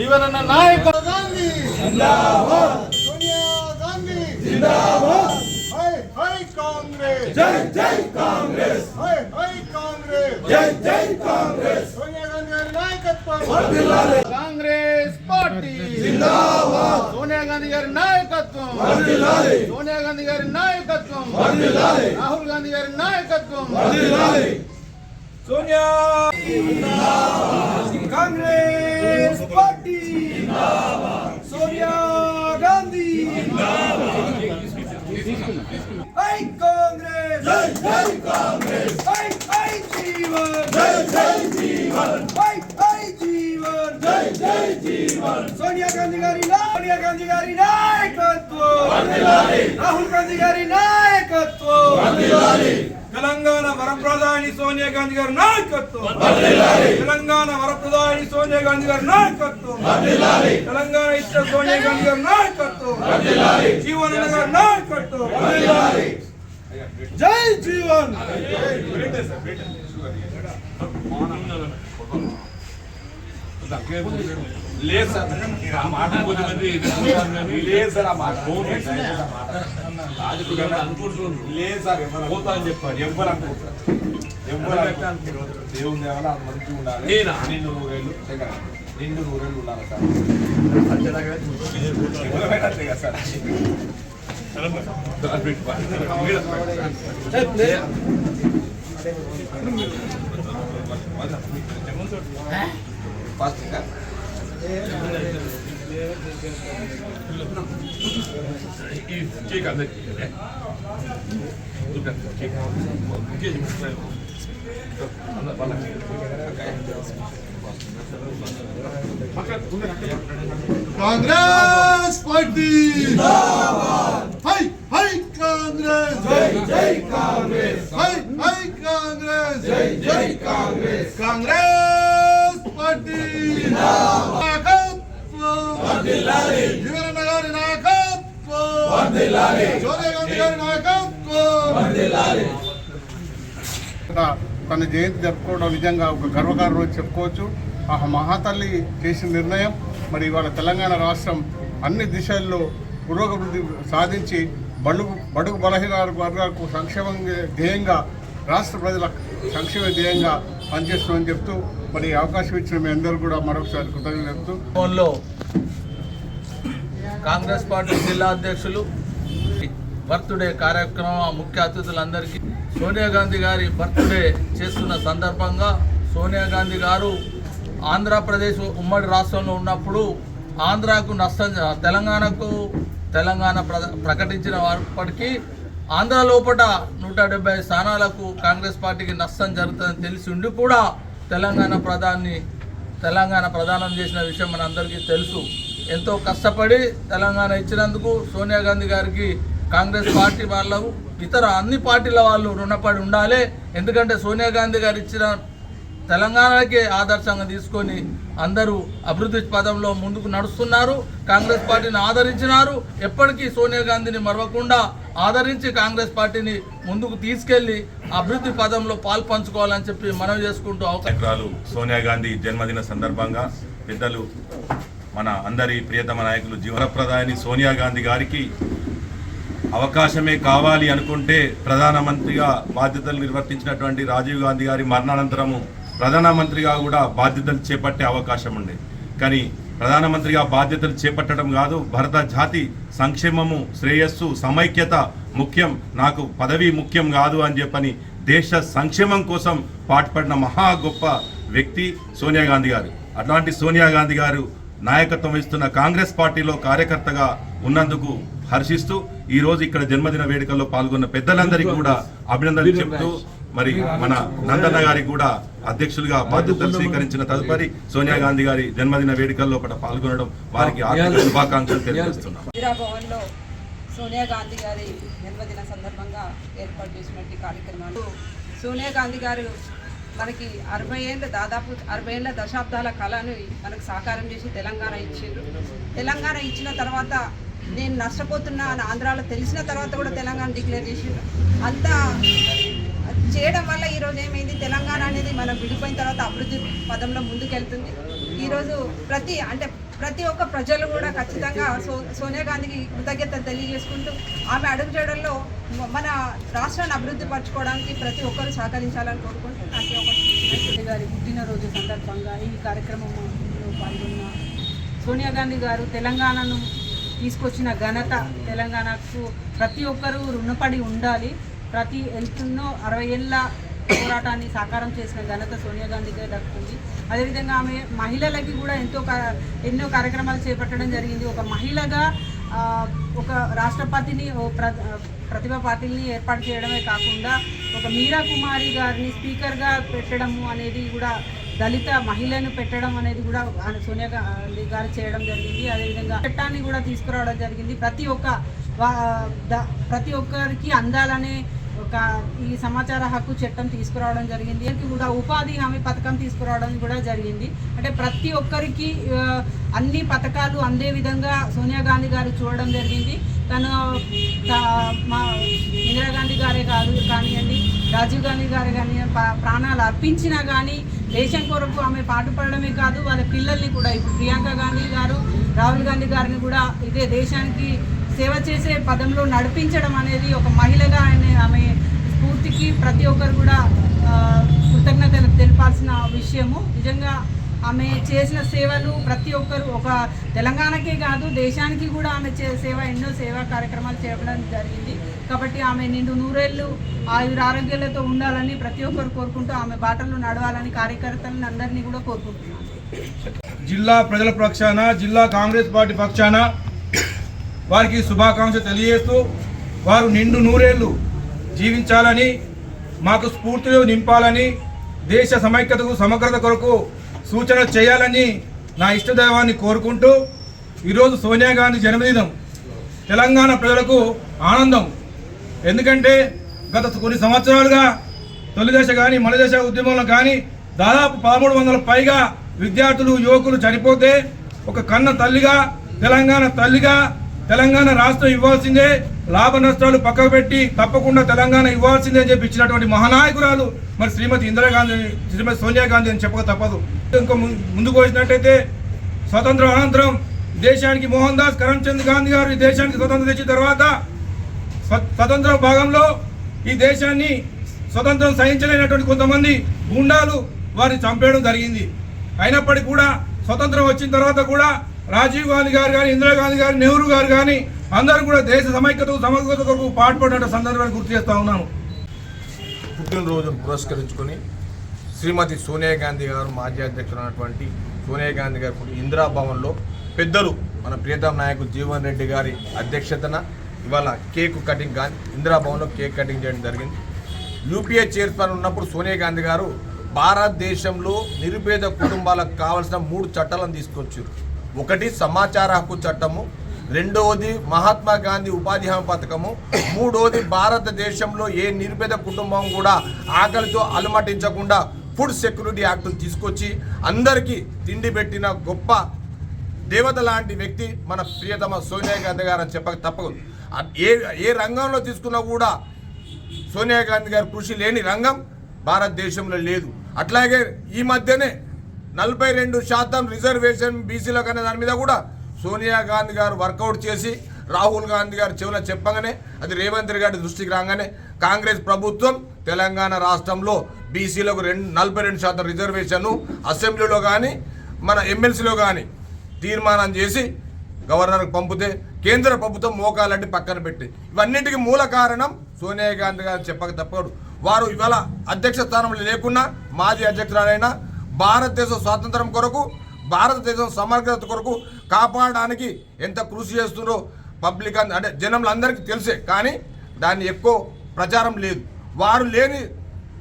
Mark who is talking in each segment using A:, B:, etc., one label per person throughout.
A: జీవనన్న నాయకత్వం
B: గాంధీ సోనియా గాంధీ హై హై కాంగ్రెస్
A: జై జై కాంగ్రెస్
B: హై హై కాంగ్రెస్
A: జై జై కాంగ్రెస్
B: సోనియా గాంధీ గారి నాయకత్వం
A: కాంగ్రెస్ పార్టీ సోనియా గాంధీ గారి నాయకత్వం సోనియా గాంధీ గారి నాయకత్వం రాహుల్ గాంధీ గారి నాయకత్వం సోనియా కాంగ్రెస్ పార్టీ సోనియా గాంధీ హై కాంగ్రెస్ జై జై కాంగ్రెస్ హై హై జీవన్ జై జై జీవన్ హై హై జీవన్ జై జై జీవన్ సోనియా గాంధీ గారి నా- సోనియా గాంధీ గారి నాయకత్వం రాహుల్ గాంధీ గారి నాయకత్వం తెలంగాణ వరప్రధాని సోనియా గాంధీ గారి నాయకత్వం. తెలంగాణ వరప్రధాని సోనియా గాంధీ గారి నాయకత్వం. తెలంగాణ ఇచ్చిన సోనియా గాంధీ గారి నాయకత్వం. జీవన్ గారి నాయకత్వం. జై జీవన్.
C: లేదు సార్ ఆ మాట కొద్దిమంది లేదు సార్ ఆ మాట లేదు సార్ పోతా అని చెప్పారు ఎవ్వరు అనుకుంటారు ఎవ్వరు అనుకుంటారు దేవుని దేవాల అంత మంచిగా ఉండాలి
A: నేనా?
C: నిండు నూరేళ్ళు దగ్గర నిండు నూరేళ్ళు ఉండాలి సార్ ఎవరైనా అంతే కదా సార్ ఫస్ట్ ఇంకా
A: కేక్ అందరికి కేక్
B: కాంగ్రెస్ పార్టీ హై హై కాంగ్రెస్ జై జై కాంగ్రెస్ హై హై కాంగ్రెస్ జై జై కాంగ్రెస్ జీవనన్న గారి నాయకత్వం. సోనియా గాంధీ గారి నాయకత్వం తన జయంతి జరుపుకోవడం నిజంగా ఒక గర్వకార రోజు చెప్పుకోవచ్చు. ఆ మహాతల్లి చేసిన నిర్ణయం. మరి ఇవాళ తెలంగాణ రాష్ట్రం అన్ని దిశల్లో పురోగతి సాధించి బడుగు బడుగు బలహీన వర్గాలకు సంక్షేమం ధ్యేయంగా రాష్ట్ర ప్రజల సంక్షేమ ధ్యేయంగా పనిచేస్తుందని చెప్తూ మరి అవకాశం ఇచ్చిన మీ అందరూ కూడా మరొకసారి కృతజ్ఞతలు చెప్తూ
D: కాంగ్రెస్ పార్టీ జిల్లా అధ్యక్షులు. బర్త్డే కార్యక్రమం ముఖ్య అతిథులందరికీ. సోనియా గాంధీ గారి బర్త్డే చేస్తున్న సందర్భంగా సోనియా గాంధీ గారు ఆంధ్రప్రదేశ్ ఉమ్మడి రాష్ట్రంలో ఉన్నప్పుడు ఆంధ్రాకు నష్టం తెలంగాణకు తెలంగాణ ప్రకటించిన వారిప్పటికీ ఆంధ్ర లోపల నూట డెబ్బై స్థానాలకు కాంగ్రెస్ పార్టీకి నష్టం జరుగుతుందని తెలిసి ఉండి కూడా తెలంగాణ ప్రధాని తెలంగాణ ప్రధానం చేసిన విషయం మనందరికీ తెలుసు. ఎంతో కష్టపడి తెలంగాణ ఇచ్చినందుకు సోనియా గాంధీ గారికి కాంగ్రెస్ పార్టీ వాళ్ళు ఇతర అన్ని పార్టీల వాళ్ళు రుణపడి ఉండాలి. ఎందుకంటే సోనియా గాంధీ గారు ఇచ్చిన తెలంగాణకే ఆదర్శంగా తీసుకొని అందరూ అభివృద్ధి పదంలో ముందుకు నడుస్తున్నారు. కాంగ్రెస్ పార్టీని ఆదరించినారు. ఎప్పటికీ సోనియా గాంధీని మరవకుండా ఆదరించి కాంగ్రెస్ పార్టీని ముందుకు తీసుకెళ్ళి అభివృద్ధి పదంలో పాలు పంచుకోవాలని చెప్పి మనవి చేసుకుంటూ అవకాశం
E: సోనియా గాంధీ జన్మదిన సందర్భంగా పెద్దలు మన అందరి ప్రియతమ నాయకులు జీవనప్రదాయని సోనియా గాంధీ గారికి అవకాశమే కావాలి అనుకుంటే ప్రధానమంత్రిగా బాధ్యతలు నిర్వర్తించినటువంటి రాజీవ్ గాంధీ గారి మరణానంతరము ప్రధానమంత్రిగా కూడా బాధ్యతలు చేపట్టే అవకాశం ఉండే కానీ ప్రధానమంత్రిగా బాధ్యతలు చేపట్టడం కాదు భరత జాతి సంక్షేమము శ్రేయస్సు సమైక్యత ముఖ్యం నాకు పదవి ముఖ్యం కాదు అని చెప్పని దేశ సంక్షేమం కోసం పాటుపడిన మహా గొప్ప వ్యక్తి సోనియా గాంధీ గారు. అట్లాంటి సోనియా గాంధీ గారు నాయకత్వం వహిస్తున్న కాంగ్రెస్ పార్టీలో కార్యకర్తగా ఉన్నందుకు హర్షిస్తూ ఈ రోజు ఇక్కడ జన్మదిన వేడుకల్లో పాల్గొన్న పెద్దలందరికీ కూడా అభినందనలు చెప్తూ మరి మన నందన్న గారికి కూడా అధ్యక్షులుగా బాధ్యతలు స్వీకరించిన తదుపరి సోనియా గాంధీ గారి జన్మదిన వేడుకల్లో కూడా పాల్గొనడం వారికి ఆర్థిక శుభాకాంక్షలు తెలియజేస్తున్నాం.
F: సోనియా గాంధీ గారి జన్మదిన సందర్భంగా ఏర్పాటు చేసినటువంటి కార్యక్రమాలు. సోనియా గాంధీ గారు మనకి అరవై ఏళ్ళ దాదాపు అరవై ఏళ్ళ దశాబ్దాల కళను మనకు సాకారం చేసి తెలంగాణ ఇచ్చిండ్రు. తెలంగాణ ఇచ్చిన తర్వాత నేను నష్టపోతున్నా అని ఆంధ్రాలో తెలిసిన తర్వాత కూడా తెలంగాణ డిక్లేర్ చేసిండ్రు. అంతా చేయడం వల్ల ఈరోజు ఏమైంది? తెలంగాణ అనేది మనం విడిపోయిన తర్వాత అభివృద్ధి పదంలో ముందుకెళ్తుంది. ఈరోజు ప్రతి అంటే
G: ప్రతి ఒక్క ప్రజలు కూడా ఖచ్చితంగా సో సోనియా గాంధీకి కృతజ్ఞతలు తెలియజేసుకుంటూ ఆమె అడుగుజాడల్లో మన రాష్ట్రాన్ని అభివృద్ధి పరచుకోవడానికి ప్రతి ఒక్కరు సహకరించాలని కోరుకుంటూ నాకు ఈ అవకాశం గారి పుట్టినరోజు సందర్భంగా ఈ కార్యక్రమంలో పాల్గొన్న సోనియా గాంధీ గారు తెలంగాణను తీసుకొచ్చిన ఘనత తెలంగాణకు ప్రతి ఒక్కరూ రుణపడి ఉండాలి. ప్రతి ఎన్నో అరవై ఏళ్ళ పోరాటాన్ని సాకారం చేసిన ఘనత సోనియా గాంధీకే దక్కుతుంది అదేవిధంగా ఆమె మహిళలకి కూడా ఎంతో ఎన్నో కార్యక్రమాలు చేపట్టడం జరిగింది. ఒక మహిళగా ఒక రాష్ట్రపతిని ఓ ప్ర ప్రతిభా పాటిల్ని ఏర్పాటు చేయడమే కాకుండా ఒక మీరా కుమారి గారిని స్పీకర్గా పెట్టడము అనేది కూడా దళిత మహిళను పెట్టడం అనేది కూడా సోనియా గాంధీ గారు చేయడం జరిగింది. అదేవిధంగా చట్టాన్ని కూడా తీసుకురావడం జరిగింది. ప్రతి ఒక్క వా- ద- ప్రతి ఒక్కరికి అందాలనే ఈ సమాచార హక్కు చట్టం తీసుకురావడం జరిగింది దీనికి కూడా ఉపాధి హామీ పథకం తీసుకురావడం కూడా జరిగింది. అంటే ప్రతి ఒక్కరికి అన్ని పథకాలు అందే విధంగా సోనియా గాంధీ గారు చూడడం జరిగింది. తను మా ఇందిరాగాంధీ గారే కాదు కానివ్వండి రాజీవ్ గాంధీ గారే కానీ ప్రాణాలు అర్పించినా కానీ దేశం కొరకు ఆమె పాటుపడడమే కాదు వాళ్ళ పిల్లల్ని కూడా ఇప్పుడు ప్రియాంక గాంధీ గారు రాహుల్ గాంధీ గారిని కూడా ఇదే దేశానికి సేవ చేసే పదంలో నడిపించడం అనేది ఒక మహిళగా ఆయన ఆమె స్ఫూర్తికి ప్రతి ఒక్కరు కూడా కృతజ్ఞతలు తెలపాల్సిన విషయము. నిజంగా ఆమె చేసిన సేవలు ప్రతి ఒక్కరు ఒక తెలంగాణకే కాదు దేశానికి కూడా ఆమె చే సేవ ఎన్నో సేవా కార్యక్రమాలు చేయడం జరిగింది. కాబట్టి ఆమె నిండు నూరేళ్ళు ఆయుర ఆరోగ్యాలతో ఉండాలని ప్రతి ఒక్కరు కోరుకుంటూ ఆమె బాటలు నడవాలని కార్యకర్తలను అందరినీ కూడా కోరుకుంటున్నాను.
A: జిల్లా ప్రజల పక్షాన జిల్లా కాంగ్రెస్ పార్టీ పక్షాన వారికి శుభాకాంక్ష తెలియజేస్తూ వారు నిండు నూరేళ్ళు జీవించాలని మాకు స్ఫూర్తిలో నింపాలని దేశ సమైక్యతకు సమగ్రత కొరకు సూచన చేయాలని నా ఇష్టదైవాన్ని కోరుకుంటూ ఈరోజు సోనియా గాంధీ జన్మదినం. తెలంగాణ ప్రజలకు ఆనందం. ఎందుకంటే గత కొన్ని సంవత్సరాలుగా తొలి దశ కానీ మన ఉద్యమంలో కానీ దాదాపు పదమూడు వందల పైగా విద్యార్థులు యువకులు చనిపోతే ఒక కన్న తల్లిగా తెలంగాణ తల్లిగా తెలంగాణ రాష్ట్రం ఇవ్వాల్సిందే లాభ నష్టాలు పక్కకు పెట్టి తప్పకుండా తెలంగాణ ఇవ్వాల్సిందే అని చెప్పి ఇచ్చినటువంటి మహానాయకురాలు మరి శ్రీమతి ఇందిరాగాంధీ శ్రీమతి సోనియా గాంధీ అని చెప్పక తప్పదు. ఇంకా ముందుకు వచ్చినట్టయితే స్వతంత్రం అనంతరం దేశానికి మోహన్ దాస్ కరమ్చంద్ గాంధీ గారు ఈ దేశానికి స్వతంత్రం తెచ్చిన తర్వాత స్వతంత్ర భాగంలో ఈ దేశాన్ని స్వతంత్రం సహించలేనటువంటి కొంతమంది గుండాలు వారిని చంపేయడం జరిగింది. అయినప్పటికీ కూడా స్వతంత్రం వచ్చిన తర్వాత కూడా రాజీవ్ గాంధీ గారు కానీ ఇందిరాగాంధీ గారు నెహ్రూ గారు కానీ అందరూ కూడా దేశ సమైక్యత సమగ్రత కొరకు పాటుపడిన సందర్భాన్ని గుర్తు చేస్తా ఉన్నాను.
C: పుట్టినరోజును పురస్కరించుకొని శ్రీమతి సోనియా గాంధీ గారు మాజీ అధ్యక్షులైనటువంటి సోనియా గాంధీ గారు ఇందిరా భవన్లో పెద్దలు మన ప్రియతమ నాయకులు జీవన్ రెడ్డి గారి అధ్యక్షతన ఇవాళ కేక్ కటింగ్ గాంధీ ఇందిరా భవన్లో కేక్ కటింగ్ చేయడం జరిగింది. యూపీఏ చైర్మన్ ఉన్నప్పుడు సోనియా గాంధీ గారు భారతదేశంలో నిరుపేద కుటుంబాలకు కావాల్సిన మూడు చట్టాలను తీసుకొచ్చారు. ఒకటి సమాచార హక్కు చట్టము రెండవది మహాత్మా గాంధీ ఉపాధి హామీ పథకము మూడవది భారతదేశంలో ఏ నిరుపేద కుటుంబం కూడా ఆకలితో అలమటించకుండా ఫుడ్ సెక్యూరిటీ యాక్ట్ తీసుకొచ్చి అందరికీ తిండి పెట్టిన గొప్ప దేవత లాంటి వ్యక్తి మన ప్రియతమ సోనియా గాంధీ గారు అని చెప్పక తప్పదు. ఏ ఏ రంగంలో తీసుకున్నా కూడా సోనియా గాంధీ గారి కృషి లేని రంగం భారతదేశంలో లేదు. అట్లాగే ఈ మధ్యనే నలభై రెండు శాతం రిజర్వేషన్ బీసీలకు అనే దాని మీద కూడా సోనియా గాంధీ గారు వర్కౌట్ చేసి రాహుల్ గాంధీ గారు చివరిలో చెప్పగానే అది రేవంత్ రెడ్డి గారి దృష్టికి రాగానే కాంగ్రెస్ ప్రభుత్వం తెలంగాణ రాష్ట్రంలో బీసీలకు రెండు నలభై రెండు శాతం రిజర్వేషన్ అసెంబ్లీలో కానీ మన ఎమ్మెల్సీలో కానీ తీర్మానం చేసి గవర్నర్కి పంపితే కేంద్ర ప్రభుత్వం మోకాలంటే పక్కన పెట్టి. ఇవన్నింటికి మూల కారణం సోనియా గాంధీ గారు చెప్పక తప్పడు వారు ఇవాళ అధ్యక్ష స్థానంలో లేకున్నా మాజీ అధ్యక్షురాలైనా భారతదేశ స్వాతంత్రం కొరకు భారతదేశం సమగ్రత కొరకు కాపాడడానికి ఎంత కృషి చేస్తున్నారో పబ్లిక్ అంద- అంటే జనంలందరికీ తెలిసే కానీ దాన్ని ఎక్కువ ప్రచారం లేదు. వారు లేని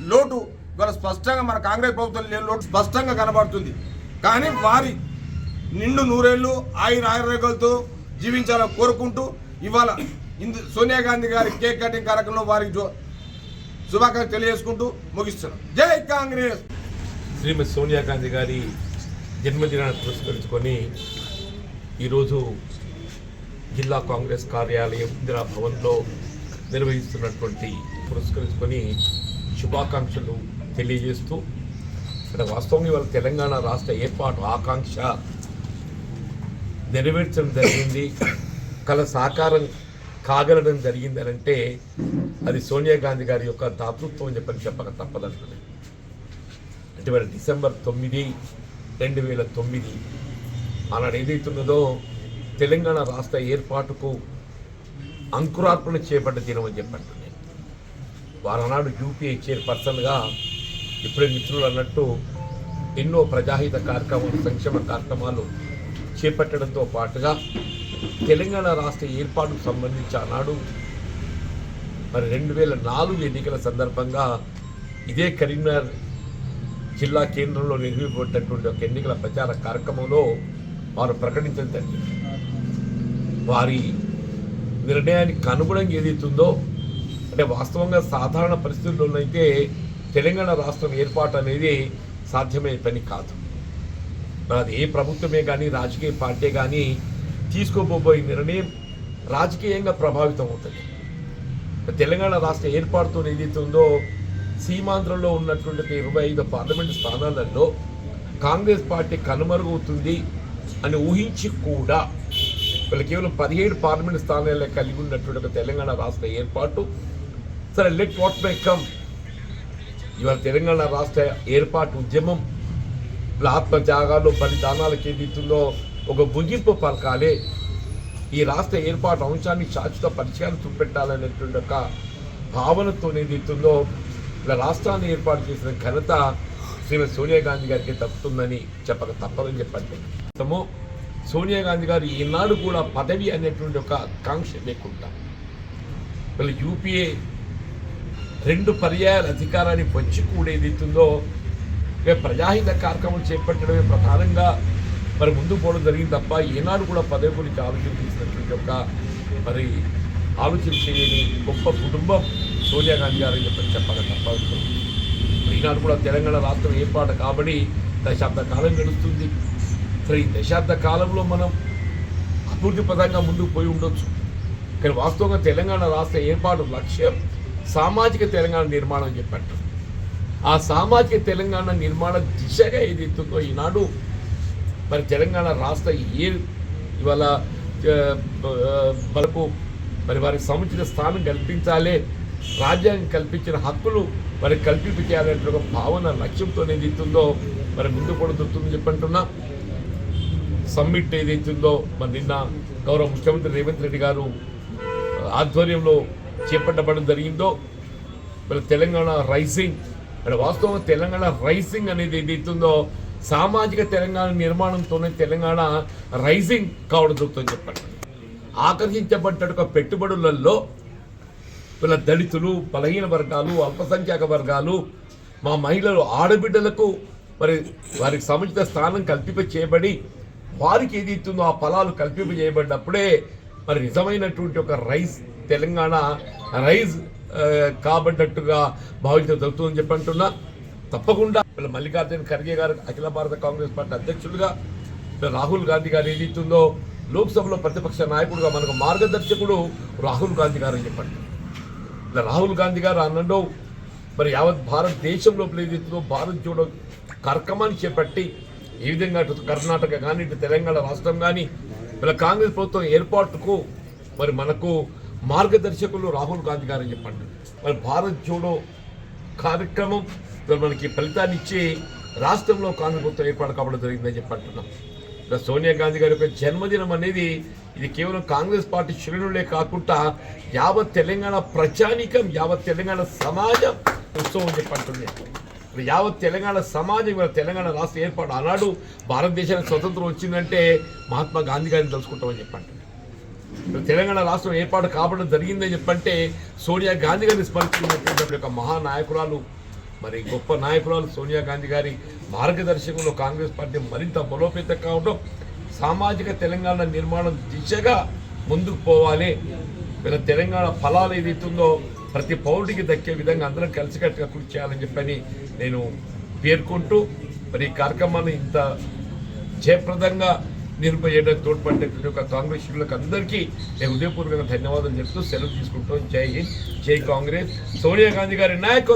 C: లోటు ఇవాళ స్పష్టంగా మన కాంగ్రెస్ ప్రభుత్వం లేని లోటు స్పష్టంగా కనబడుతుంది. కానీ వారి నిండు నూరేళ్ళు ఆయుర ఆయుర్వేగాలతో జీవించాలని కోరుకుంటూ ఇవాళ ఇందు సోనియా గాంధీ గారి కేక్ కటింగ్ కార్యక్రమంలో వారికి శుభాకాంక్షలు తెలియజేసుకుంటూ ముగిస్తున్నాం. జై కాంగ్రెస్!
H: శ్రీమతి సోనియా గాంధీ గారి జన్మదినాన్ని పురస్కరించుకొని ఈరోజు జిల్లా కాంగ్రెస్ కార్యాలయం ఇందిరా భవన్లో నిర్వహిస్తున్నటువంటి పురస్కరించుకొని శుభాకాంక్షలు తెలియజేస్తూ ఇక్కడ వాస్తవం ఇవాళ తెలంగాణ రాష్ట్ర ఏర్పాటు ఆకాంక్ష
I: నెరవేర్చడం జరిగింది కళ సాకారం కాగలడం జరిగిందనంటే అది సోనియా గాంధీ గారి యొక్క దాతృత్వం అని చెప్పని చెప్పక తప్పదంటున్నాను. చివరి డిసెంబర్ తొమ్మిది రెండు వేల తొమ్మిది ఆనాడు ఏదైతున్నదో తెలంగాణ రాష్ట్ర ఏర్పాటుకు అంకురార్పణ చేపట్ట దినం అని చెప్పంటున్నాను వారనాడు యూపీఏ చైర్పర్సన్గా ఇప్పుడే మిత్రులు అన్నట్టు ఎన్నో ప్రజాహిత కార్యక్రమాలు సంక్షేమ కార్యక్రమాలు చేపట్టడంతో పాటుగా తెలంగాణ రాష్ట్ర ఏర్పాటుకు సంబంధించి ఆనాడు మరి రెండు వేల నాలుగు ఎన్నికల సందర్భంగా ఇదే కరీంనగర్ జిల్లా కేంద్రంలో నిర్వహింపబడినటువంటి ఒక ఎన్నికల ప్రచార కార్యక్రమంలో వారు ప్రకటించడం జరిగింది. వారి నిర్ణయానికి అనుగుణంగా ఏదైతుందో అంటే వాస్తవంగా సాధారణ పరిస్థితుల్లోనైతే తెలంగాణ రాష్ట్రం ఏర్పాటు అనేది సాధ్యమయ్యే పని కాదు. అది ఏ ప్రభుత్వమే కానీ రాజకీయ పార్టీ కానీ తీసుకోబోయే నిర్ణయం రాజకీయంగా ప్రభావితం అవుతుంది. తెలంగాణ రాష్ట్ర ఏర్పాటుతో ఏదైతే ఉందో సీమాంధ్రంలో ఉన్నటువంటి ఇరవై ఐదు పార్లమెంటు స్థానాలలో కాంగ్రెస్ పార్టీ కనుమరుగవుతుంది అని ఊహించి కూడా వీళ్ళు కేవలం పదిహేడు పార్లమెంట్ స్థానాలే కలిగి ఉన్నటువంటి ఒక తెలంగాణ రాష్ట్ర ఏర్పాటు. సరే లెట్ వాట్ మై కమ్ ఇవాళ తెలంగాణ రాష్ట్ర ఏర్పాటు ఉద్యమం ఆత్మత్యాగాలు బలిదానాలకు ఏదైతుందో ఒక ముగింపు పలకాలే. ఈ రాష్ట్ర ఏర్పాటు అంశాన్ని శాశ్వత పరిచయాలు చూపెట్టాలనేటువంటి ఒక భావనతో ఏదైతుందో ఇలా రాష్ట్రాన్ని ఏర్పాటు చేసిన ఘనత శ్రీమతి సోనియా గాంధీ గారికి తప్పుతుందని చెప్పక తప్పదని చెప్పండి. మొత్తము సోనియా గాంధీ గారు ఈనాడు కూడా పదవి అనేటువంటి ఒక కాంక్ష లేకుండా వీళ్ళు యూపీఏ రెండు పర్యాయాల అధికారాన్ని పంచి కూడా ఏదైతుందో ప్రజాహిత కార్యక్రమం చేపట్టడమే ప్రధానంగా మరి ముందు పోవడం జరిగింది తప్ప ఏనాడు కూడా పదవి గురించి ఆలోచన చేసినటువంటి ఒక మరి ఆలోచన చేయని గొప్ప కుటుంబం సోనియా గాంధీ గారు అని చెప్పక తప్పదు ఈనాడు కూడా తెలంగాణ రాష్ట్రం ఏర్పాటు కాబట్టి దశాబ్ద కాలం గడుస్తుంది. సరే ఈ దశాబ్ద కాలంలో మనం అభివృద్ధి పదంగా ముందుకు పోయి ఉండొచ్చు. కానీ వాస్తవంగా తెలంగాణ రాష్ట్ర ఏర్పాటు లక్ష్యం? సామాజిక తెలంగాణ నిర్మాణం చెప్పట్టు ఆ సామాజిక తెలంగాణ నిర్మాణ దిశగా ఏదైతుందో ఈనాడు మరి తెలంగాణ రాష్ట్ర ఏ ఇవాళ ఆ, మనకు మరి వారికి సముచిత స్థానం కల్పించాలి రాజ్యాంగం కల్పించిన హక్కులు మరి కల్పించాలనే ఒక భావన లక్ష్యంతో ఏదైతుందో మరి ముందు కూడా దొరుకుతుందని చెప్పంటున్నా. సమ్మిట్ ఏదైతుందో మరి నిన్న గౌరవ ముఖ్యమంత్రి రేవంత్ రెడ్డి గారు ఆధ్వర్యంలో చేపట్టబడడం జరిగిందో మరి తెలంగాణ రైసింగ్ మరి వాస్తవంగా తెలంగాణ రైసింగ్ అనేది ఏదైతుందో సామాజిక తెలంగాణ నిర్మాణంతోనే తెలంగాణ రైసింగ్ కావడం జరుగుతుందని చెప్పండి ఆకర్షించబడ్డ పెట్టుబడులలో వీళ్ళ దళితులు బలహీన వర్గాలు అల్పసంఖ్యాక వర్గాలు మా మహిళలు ఆడబిడ్డలకు మరి వారికి సముచిత స్థానం కల్పింప చేయబడి వారికి ఏది ఇస్తుందో ఆ ఫలాలు కల్పింప చేయబడినప్పుడే మరి నిజమైనటువంటి ఒక రైస్ తెలంగాణ రైజ్ కాబడ్డట్టుగా భావించడం జరుగుతుందని చెప్పి అంటున్నా. తప్పకుండా మల్లికార్జున ఖర్గే గారు అఖిల భారత కాంగ్రెస్ పార్టీ అధ్యక్షులుగా రాహుల్ గాంధీ గారు ఏదైతుందో లోక్సభలో ప్రతిపక్ష నాయకుడుగా మనకు మార్గదర్శకుడు రాహుల్ గాంధీ గారు అని చెప్పండి రాహుల్ గాంధీ గారు అన్నడో మరి యావత్ భారతదేశంలో ఏదైతుందో భారత్ జోడో కార్యక్రమాన్ని చేపట్టి ఏ విధంగా అటు కర్ణాటక కానీ ఇటు తెలంగాణ రాష్ట్రం కానీ ఇలా కాంగ్రెస్ ప్రభుత్వం ఏర్పాటుకు మరి మనకు మార్గదర్శకులు రాహుల్ గాంధీ గారు అని చెప్పండి. మరి భారత్ జోడో కార్యక్రమం మనకి ఫలితాన్ని ఇచ్చి రాష్ట్రంలో కాంగ్రెస్ ప్రభుత్వం ఏర్పాటు కావడం జరిగిందని చెప్పి అంటున్నాం. సోనియా గాంధీ గారి యొక్క జన్మదినం అనేది ఇది కేవలం కాంగ్రెస్ పార్టీ శ్రేణులే కాకుండా యావత్ తెలంగాణ ప్రజానీకం యావత్ తెలంగాణ సమాజం ఉత్సవం చెప్పంటుంది. ఇప్పుడు యావత్ తెలంగాణ సమాజం ఇవాళ తెలంగాణ రాష్ట్ర ఏర్పాటు ఆనాడు భారతదేశానికి స్వతంత్రం వచ్చిందంటే మహాత్మా గాంధీ గారిని తలుచుకుంటామని చెప్పండి ఇప్పుడు తెలంగాణ రాష్ట్రం ఏర్పాటు కావడం జరిగిందని చెప్పంటే సోనియా గాంధీ గారిని స్మరించుకున్నటువంటి ఒక మహానాయకురాలు మరి గొప్ప నాయకురాలు సోనియా గాంధీ గారి మార్గదర్శకంలో కాంగ్రెస్ పార్టీ మరింత బలోపేతం కావడం సామాజిక తెలంగాణ నిర్మాణం దిశగా ముందుకు పోవాలి. వీళ్ళ తెలంగాణ ఫలాలు ఏదైతుందో ప్రతి పౌరుడికి దక్కే విధంగా అందరం కలిసికట్టుగా కృషి చేయాలని చెప్పని నేను పేర్కొంటూ మరి ఈ కార్యక్రమాన్ని ఇంత జయప్రదంగా నిర్వహించడానికి తోడ్పడినటువంటి ఒక కాంగ్రెస్ శ్రేణులకు అందరికీ నేను హృదయపూర్వకంగా ధన్యవాదాలు చెప్తూ సెలవు తీసుకుంటూ జై హింద్ జై కాంగ్రెస్. సోనియా గాంధీ గారి నాయకత్వం